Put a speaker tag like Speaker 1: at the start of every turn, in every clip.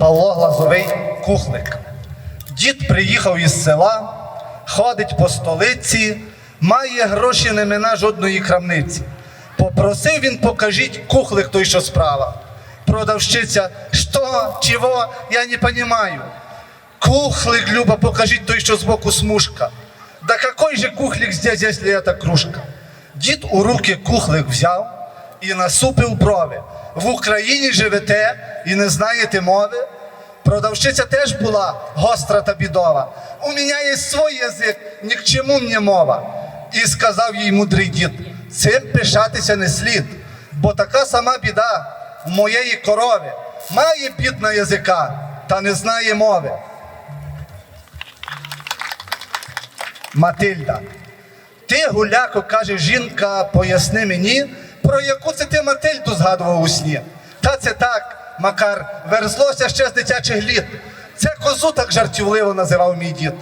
Speaker 1: Павло Глазовий кухлик. Дід приїхав із села, ходить по столиці, має гроші не мина жодної крамниці. Попросив він, покажіть кухлик той, що справа. Продавщиця, що, чого, я не понимаю. Кухлик, Люба, покажіть той, що збоку смужка. Да какой же кухлик здесь, если это кружка? Дід у руки кухлик взяв і насупив брови. В Україні живете і не знаєте мови. Продавщиця теж була гостра та бідова. У мене є свій язик, ні к чому мені мова. І сказав їй мудрий дід, цим пишатися не слід, бо така сама біда в моєї корови. Має бідна язика, та не знає мови. Матильда. Ти, гуляко, каже жінка, поясни мені, про яку це ти Матильду згадував у сні. Та це так, Макар, верзлося ще з дитячих літ. Це козу так жартівливо називав мій дід.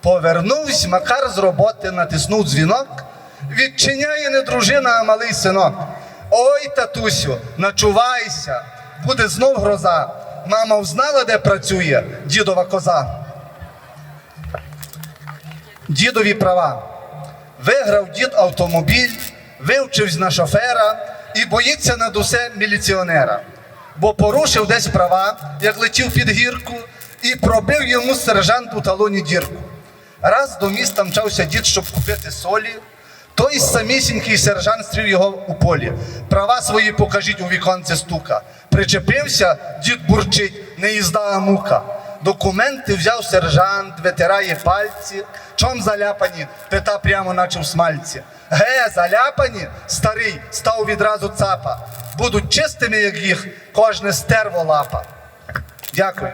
Speaker 1: Повернувся Макар з роботи, натиснув дзвінок, відчиняє не дружина, а малий синок. Ой, татусю, начувайся, буде знов гроза. Мама взнала, де працює дідова коза. Дідові права. Виграв дід автомобіль, вивчився на шофера і боїться над усе міліціонера. Бо порушив десь права, як летів під гірку, і пробив йому сержант у талоні дірку. Раз до міста мчався дід, щоб купити солі. Той самісінький сержант стрів його у полі. Права свої покажіть у віконце стука. Причепився, дід бурчить, не їзда, а мука. Документи взяв сержант, витирає пальці. Чом заляпані? Пита прямо, наче в смальці. Ге, заляпані? Старий, став відразу цапа. Будуть чистими, як їх, кожне стерво лапа. Дякую.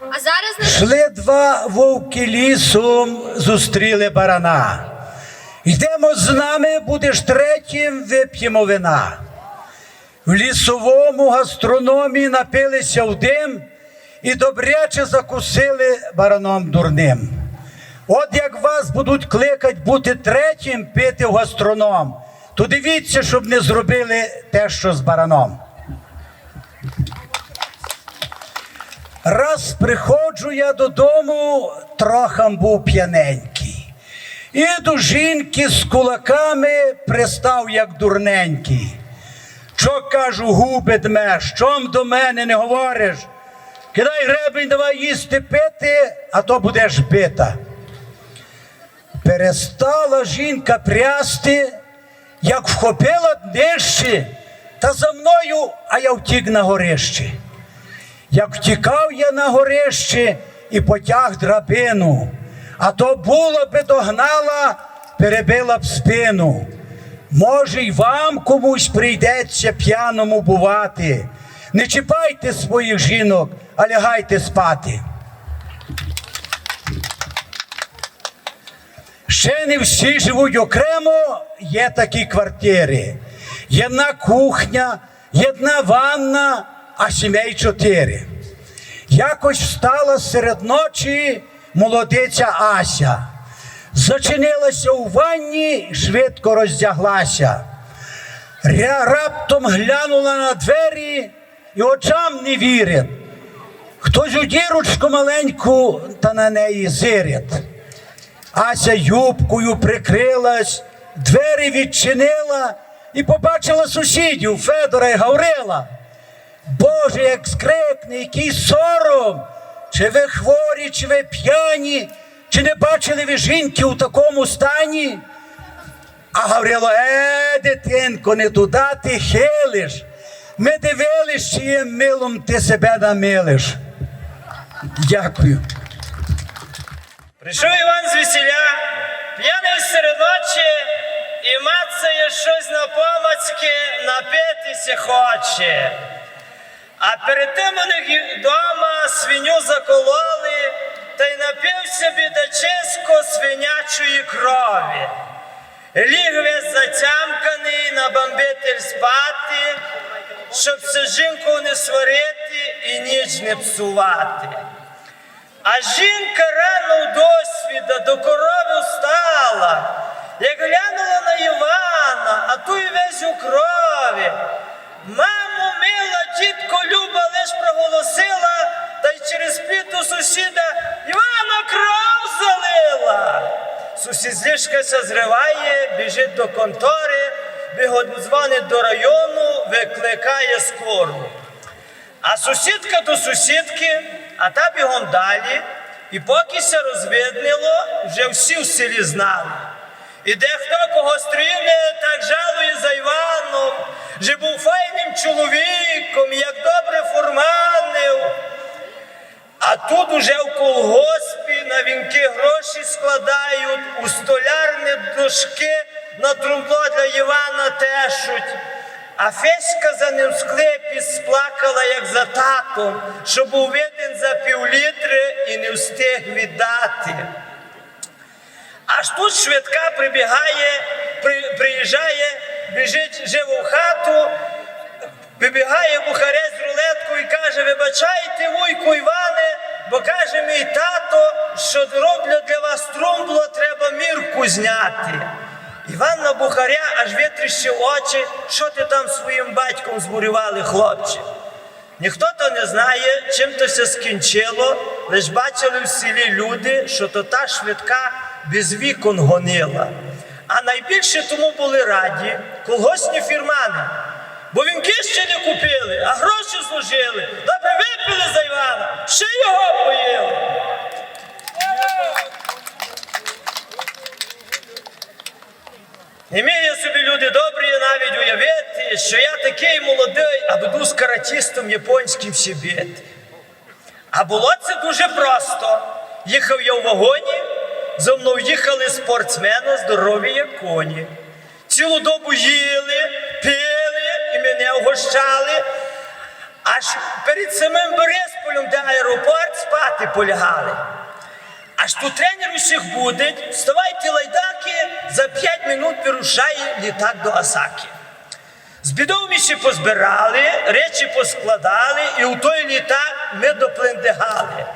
Speaker 2: А зараз
Speaker 3: Шли два вовки лісом, зустріли барана. Йдемо з нами, будеш третім, вип'ємо вина. В лісовому гастрономі напилися в дим і добряче закусили бараном дурним. От як вас будуть кликать бути третім пити в гастроном, то дивіться, щоб не зробили те, що з бараном. Раз приходжу я додому, трохам був п'яненький. І до жінки з кулаками пристав, як дурненький. Що кажу, губи дме, що до мене не говориш? Кидай гребень, давай їсти пити, а то будеш бита. Перестала жінка прясти, як вхопила днище, та за мною, а я втік на горище. Як втікав я на горище і потяг драбину, а то було би догнала, перебила б спину. Може, й вам комусь прийдеться п'яному бувати. Не чіпайте своїх жінок, а лягайте спати. Ще не всі живуть окремо, є такі квартири. Єдна кухня, єдна ванна, а сімей чотири. Якось встала серед ночі молодиця Ася. Зачинилася у ванні, і швидко роздяглася. Раптом глянула на двері і очам не вірить. Хтось у дірочку маленьку та на неї зирить. Ася юбкою прикрилась, двері відчинила і побачила сусідів Федора і Гаврила. Боже, як скрикне, який сором! Чи ви хворі, чи ви п'яні, чи не бачили ви жінки у такому стані? А Гаврило, е, дитинко, не туди ти хилиш. Ми дивились, чиїм милом ти себе намилиш. Дякую.
Speaker 4: Прийшов Іван з весіля, п'яний серед ночі, і мацає щось на помацьки, напитися хоче. А перед тим у них вдома свиню закололи, напився бідачисько свинячої крові, ліг весь затямканий на бомбитель спати, щоб все жінку не сварити і ніч не псувати. А жінка рано в досвіда до корови стала, як глянула на Івана, а ту й весь у крові. Мамо, мила, тітко люба, лиш проголосила та й через пліту сусіда Іван. Сусід з ліжкася зриває, біжить до контори, дзвонить до району, викликає скору. А сусідка до сусідки, а та бігом далі. І поки се розвиднило, вже всі в селі знали. І дехто кого стріляє, так жалує за Іваном, що був файним чоловіком, як добре фурманив. А тут уже в колгоспі на вінки гроші складають, у столярні дошки на трубло для Івана тешуть. А Феська за ним в склепі сплакала, як за татом, що був виден за півлітри і не встиг віддати. Аж тут швидка прибігає, при, приїжджає, біжить живо в хату, вибігає бухарець з рулеткою і каже: Вибачайте, вуйку Іване, бо каже мій тато, що роблю для вас трумбло, треба мірку зняти. Іван на бухаря аж витріщив очі, що ти там своїм батьком збурювали, хлопче. Ніхто то не знає, чим то все скінчило, лиш бачили в селі люди, що то та швидка без вікон гонила. А найбільше тому були раді колгосні фірмани. Бо вінки ще не купили, а гроші служили. Добре випили за Івана, ще його поїли. Не вміє собі люди добрі навіть уявити, що я такий молодий, а буду з каратістом японським сібити. А було це дуже просто. Їхав я в вагоні, зо мною їхали спортсмени, здорові як коні. Цілу добу їли, пили і мене вгощали. Аж перед самим Борисполем, де аеропорт, спати полягали. Аж тут тренер усіх буде, вставайте лайдаки, за 5 минут вирушає літак до Осаки. З бідов позбирали, речі поскладали, і у той літак ми доплендегали.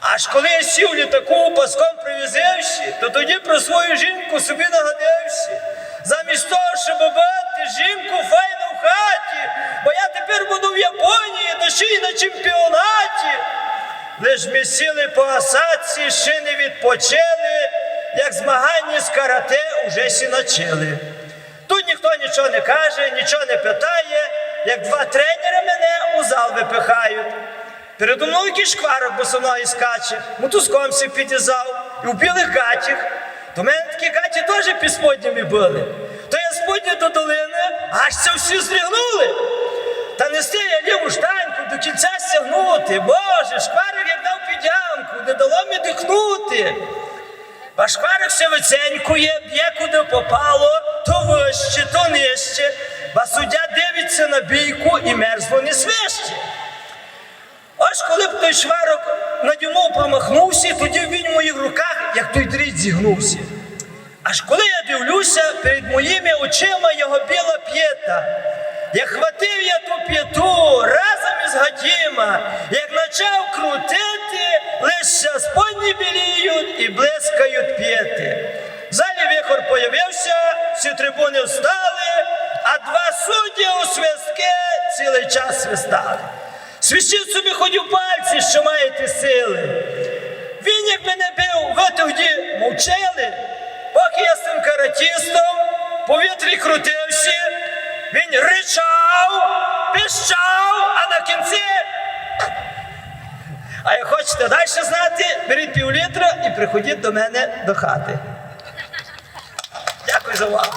Speaker 4: Аж коли я сів літаку паском привізивши, то тоді про свою жінку собі нагадавши. Замість того, щоб бати жінку файну в хаті, бо я тепер буду в Японії, та ще й на чемпіонаті. Лиш ми сіли по осадці, ще не відпочили, як змагання з карате уже сі начали. Тут ніхто нічого не каже, нічого не питає, як два тренери мене у зал випихають. Передо мною якийсь шкварок босоногі скаче, мотузком сі підізав, і в білих гатях. До мене такі гаті теж під споднями були. То я сподні до долини, аж це всі зрігнули. Та нести я ліву штаньку до кінця стягнути. Боже, шкварик як дав підямку, не дало мені дихнути. А шкварик все виценькує, б'є куди попало, то вище, то нижче. Ба суддя дивиться на бійку і мерзло не свище. Аж коли б той шварок наді мною промахнувся, тоді він в моїх руках, як той дріт зігнувся. Аж коли я дивлюся, перед моїми очима його біла п'єта. Як хватив я ту п'яту разом із гатіма, як почав крутити, лише сподні біліють і блискають п'єти. В залі вихор появився, всі трибуни встали, а два судді у свистки цілий час свистали. Свищіть собі ходів пальці, що маєте сили. Він як мене бив, ви тоді мовчали, поки я з тим каратістом повітрі крутився, знати, пів літра і приходіть до мене до хати. Дякую за увагу.